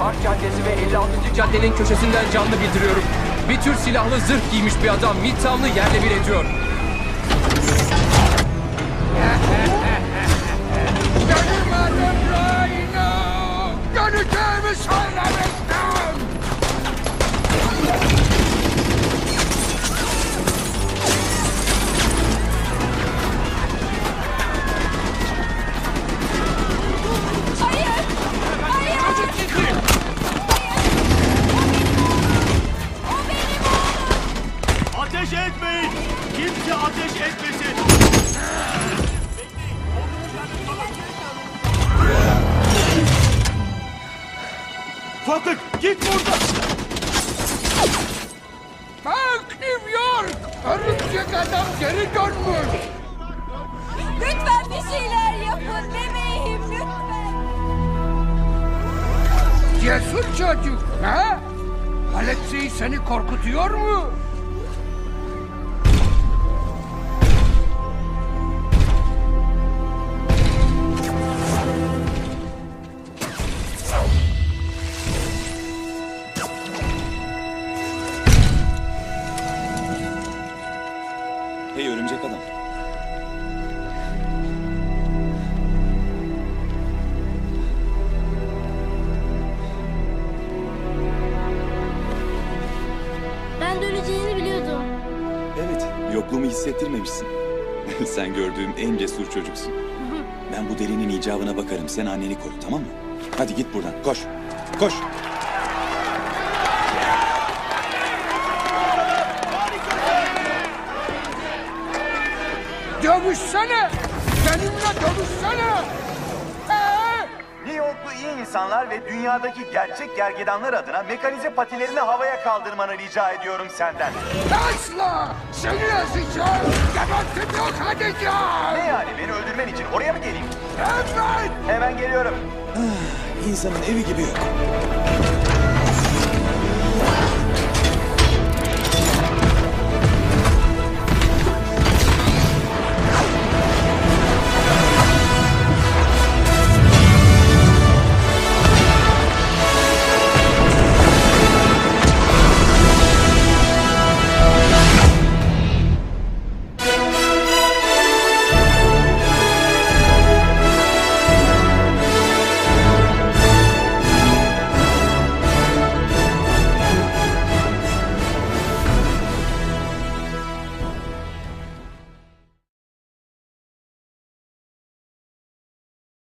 Park Caddesi ve 56. caddenin köşesinden canlı bildiriyorum. Bir tür silahlı zırh giymiş bir adam Midtown'u yerle bir ediyor. Kimse ateş etmesin! Fatık git buradan! Bak New York. Örümcek adam geri dönmüş. Lütfen bir şeyler yapın bebeğim lütfen! Cesur çocuk. Ha? Alexei seni korkutuyor mu? Örümcek adam. Ben döneceğini biliyordum. Evet, yokluğumu hissettirmemişsin. Sen gördüğüm en cesur çocuksun. Ben bu delinin icabına bakarım. Sen anneni koru, tamam mı? Hadi git buradan, koş. Koş. Dövüşsene. Benimle dövüşsene. New Yorklu iyi insanlar ve dünyadaki gerçek gergedanlar adına mekanize patilerini havaya kaldırmanı rica ediyorum senden. Asla! Seni yazacağım! Gebertip yok edeceğim! Ne yani beni öldürmen için oraya mı geleyim? Evet! Hemen geliyorum. İnsanın evi gibi yok.